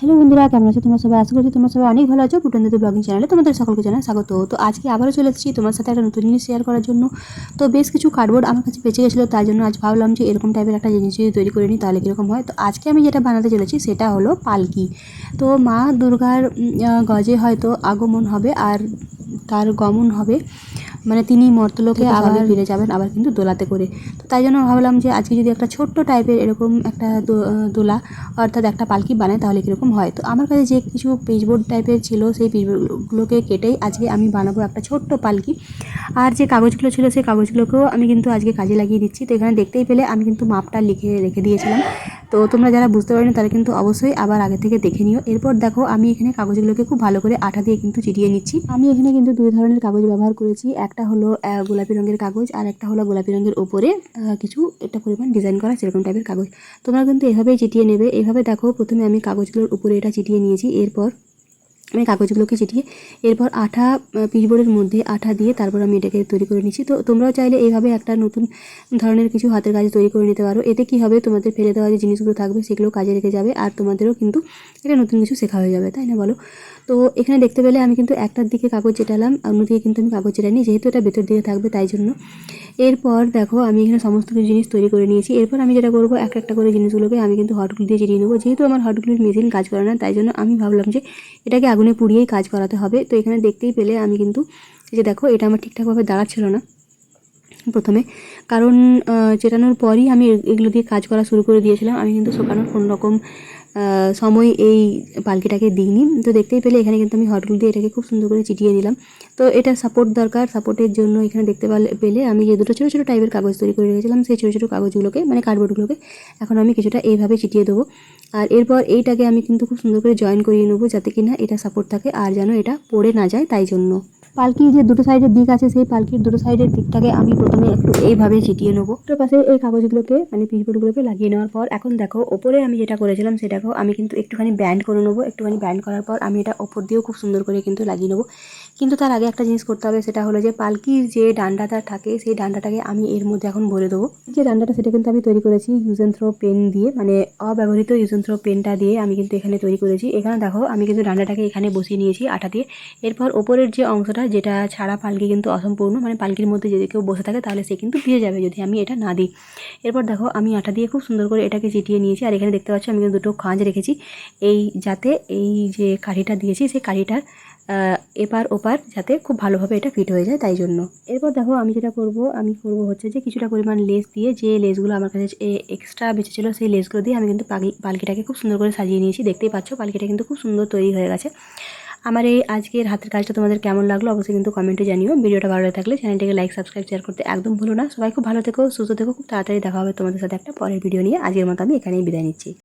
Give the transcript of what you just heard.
Hello বন্ধুরা, কেমন আছো তোমরা সবাই? আশা করছি তোমরা সবাই অনেক ভালো আছো। পুটন ব্লগিং চ্যানেলে তোমাদের সকলকে জানাই স্বাগত। তো আজকে আবারও চলে এসেছি তোমার সাথে একটা নতুন জিনিস শেয়ার করার জন্য। তো বেশ কিছু কার্ডবোর্ড আমার কাছে বেঁচে গেছিল তাই জন্য আজ ভাবলাম যে এরকম টাইপের একটা জিনিস যদি তৈরি করে নিই, তাহলে কীরকম হয়? তো আজকে আমি যেটা বানাতে চলেছি, সেটা হলো পালকি। তো মা দুর্গার গজে হয়তো আগমন হবে আর তার গমন হবে। মানে তিনি মর্তলোকে আবার ফিরে যাবেন আবার কিন্তু দোলাতে করে। তো তাই জন্য ভাবলাম যে আজকে যদি একটা ছোট্ট টাইপের এরকম একটা দো- দোলা অর্থাৎ একটা পালকি বানাই তাহলে কীরকম হয়? তো আমার কাছে যে কিছু পিচবোর্ড টাইপের ছিল সেই পিচবোর্ডগুলোকে কেটেই আজকে আমি বানাবো একটা ছোট্ট পালকি। আর যে কাগজগুলো ছিল সেই কাগজগুলোকেও আমি কিন্তু আজকে কাজে লাগিয়ে দিচ্ছি। তো এখানে দেখতেই পেলে আমি কিন্তু মাপটা লিখে রেখে দিয়েছিলাম। তো তোমরা যারা বুঝতে পারোনি তারা কিন্তু অবশ্যই আবার আগে থেকে দেখে নিও। এরপর দেখো, আমি এখানে কাগজগুলোকে খুব ভালো করে আঠা দিয়ে কিন্তু চিটিয়ে নিচ্ছি। আমি এখানে কিন্তু দুই ধরনের কাগজ ব্যবহার করেছি। একটা হলো গোলাপি রঙের কাগজ আর একটা হলো গোলাপি রঙের ওপরে কিছু একটা পরিমাণ ডিজাইন করা সেরকম টাইপের কাগজ। তোমরা কিন্তু এভাবেই চিটিয়ে নেবে। এভাবে দেখো, প্রথমে আমি কাগজগুলোর উপরে এটা চিটিয়ে নিয়েছি। এরপর আমি কাগজগুলোকে চিটিয়ে এরপর আঠা পিচবোর্ডের মধ্যে আঠা দিয়ে তারপর আমি এটাকে তৈরি করে নিচ্ছি। তো তোমরাও চাইলে এইভাবে একটা নতুন ধরনের কিছু হাতের কাজ তৈরি করে নিতে পারো। এতে কি হবে? তোমাদের ফেলে দেওয়া যে জিনিসগুলো থাকবে সেগুলো কাজে রেখে যাবে আর তোমাদেরও কিন্তু একটা নতুন কিছু শেখা হয়ে যাবে, তাই না বলো? তো এখানে দেখতে পেলে আমি কিন্তু একটার দিকে কাগজ চেটালাম, অন্যদিকে কিন্তু আমি কাগজ চেটাইনি, যেহেতু এটা ভেতর দিকে থাকবে তাই জন্য। এরপর দেখো আমি এখানে সমস্ত কিছু জিনিস তৈরি করে নিয়েছি। এরপর আমি যেটা করব একটা একটা করে জিনিসগুলোকে আমি কিন্তু হটগুলি দিয়ে চিটিয়ে নেব। যেহেতু আমার হটগুলির মেশিন কাজ করে না, তাই জন্য আমি ভাবলাম যে এটাকে আগুনে পুড়িয়েই কাজ করাতে হবে। তো এখানে দেখতেই পেলে আমি কিন্তু যে দেখো, এটা আমার ঠিকঠাকভাবে দাঁড়াচ্ছিল না প্রথমে। কারণ চেটানোর পরই আমি এগুলো দিয়ে কাজ করা শুরু করে দিয়েছিলাম। আমি কিন্তু শুকানোর কোনো রকম সময় এই পালকিটাকে দিইনি তো দেখতেই পেলে এখানে কিন্তু আমি হটগুলো দিয়ে এটাকে খুব সুন্দর করে চিটিয়ে নিলাম তো এটা সাপোর্ট দরকার সাপোর্টের জন্য এখানে দেখতে পেলে আমি যে দুটো ছোটো ছোটো টাইপের কাগজ তৈরি করে রেখেছিলাম, সেই ছোটো ছোটো কাগজগুলোকে মানে কার্ডবোর্ডগুলোকে এখন আমি কিছুটা এইভাবে চিটিয়ে দেবো। আর এরপর এইটাকে আমি কিন্তু খুব সুন্দর করে জয়েন করিয়ে নেব যাতে কিনা এটা সাপোর্ট থাকে আর যেন এটা পড়ে না যায় তাই জন্য। পালকির যে দুটো সাইডের দিক আছে, সেই পালকির দুটো সাইডের দিকটাকে আমি প্রথমে একটু এইভাবে চিটিয়ে নেব। তো পাশে এই কাগজগুলোকে মানে পিচবোর্ডগুলোকে লাগিয়ে নেওয়ার পর, এখন দেখো, ওপরে আমি যেটা করেছিলাম সেটাকেও আমি কিন্তু একটুখানি ব্যান্ড করে নেব। একটুখানি ব্যান্ড করার পর, আমি এটা ওপর দিয়েও খুব সুন্দর করে কিন্তু লাগিয়ে নেব। কিন্তু তার আগে একটা জিনিস করতে হবে, সেটা হলো যে পালকির যে ডান্ডাটা থাকে, সেই ডান্ডাটাকে আমি এর মধ্যে এখন ভরে দেবো। যে ডান্ডাটা, সেটা কিন্তু আমি তৈরি করেছি ইউজ থ্রো পেন দিয়ে মানে অব্যবহৃত ইউজ থ্রো পেনটা দিয়ে আমি কিন্তু এখানে তৈরি করেছি। এখানে দেখো, আমি কিন্তু ডান্ডাটাকে এখানে বসিয়ে নিয়েছি আটা দিয়ে। এরপর ওপরের যে অংশটা যেটা ছাড়া পালকি কিন্তু অসম্পূর্ণ। মানে পালকির মধ্যে যদি কেউ বসে থাকে, তাহলে সে কিন্তু ভিজে যাবে যদি আমি এটা না দিই। এরপর দেখো, আমি আটা দিয়ে খুব সুন্দর করে এটাকে চিটিয়ে নিয়েছি। আর এখানে দেখতে পাচ্ছ, আমি কিন্তু দুটো খাঁজ রেখেছি। এই যাতে এই যে কাঠিটা দিয়েছি, সেই কাঠিটার এপার ওপার যাতে খুব ভালোভাবে এটা ফিট হয়ে যায় তাই জন্য। এরপর দেখো, আমি যেটা করব, আমি করব হচ্ছে যে কিছুটা পরিমাণ লেস দিয়ে যে লেসগুলো আমার কাছে এক্সট্রা বেঁচে ছিল, সেই লেসগুলো দিয়ে আমি কিন্তু পালকিটাকে খুব সুন্দর করে সাজিয়ে নিয়েছি। দেখতেই পাচ্ছ, পালকিটা কিন্তু খুব সুন্দর তৈরি হয়ে গেছে। আমার এই আজকের হাতের কাজটা তোমাদের কেমন লাগল অবশ্যই কিন্তু কমেন্টে জানিও। ভিডিওটা ভালো থাকলে চ্যানেলটাকে লাইক সাবস্ক্রাইব শেয়ার করতে একদম ভুলো না। সবাই খুব ভালো থেকো, সুস্থ থেকো, খুব তাড়াতাড়ি দেখা হবে তোমাদের সাথে একটা পরের ভিডিও নিয়ে। আজকের মতো আমি এখানেই বিদায় নিচ্ছি।